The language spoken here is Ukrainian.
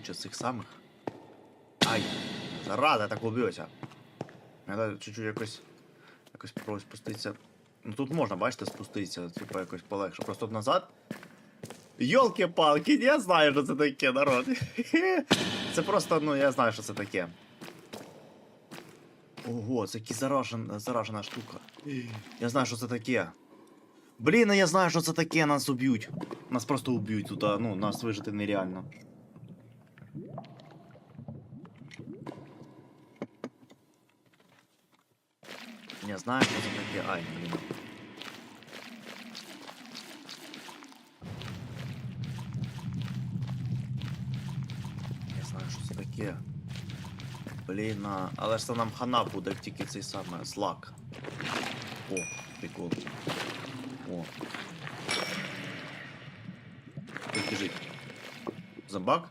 куча цих самих. Ай! Зараза, так убився. Треба чуть-чуть якось. Якось спробувати спуститися. Ну тут можна, бачите, спуститися, типу якось полегше. Просто тут назад. Йолки-палки, я знаю, що це таке, народ. Це просто, ну, я знаю, що це таке. Ого, це якась заражена, заражена штука. Я знаю, що це таке. Блін, я знаю, що це таке, нас уб'ють. Нас просто уб'ють тут, ну, нас вижити нереально. Я знаю, що це таке. Ай, блін. Я знаю, що це таке. Блін, а... але ж нам хана буде, як цей саме злак. О, прикол. О. Тут. Зомбак?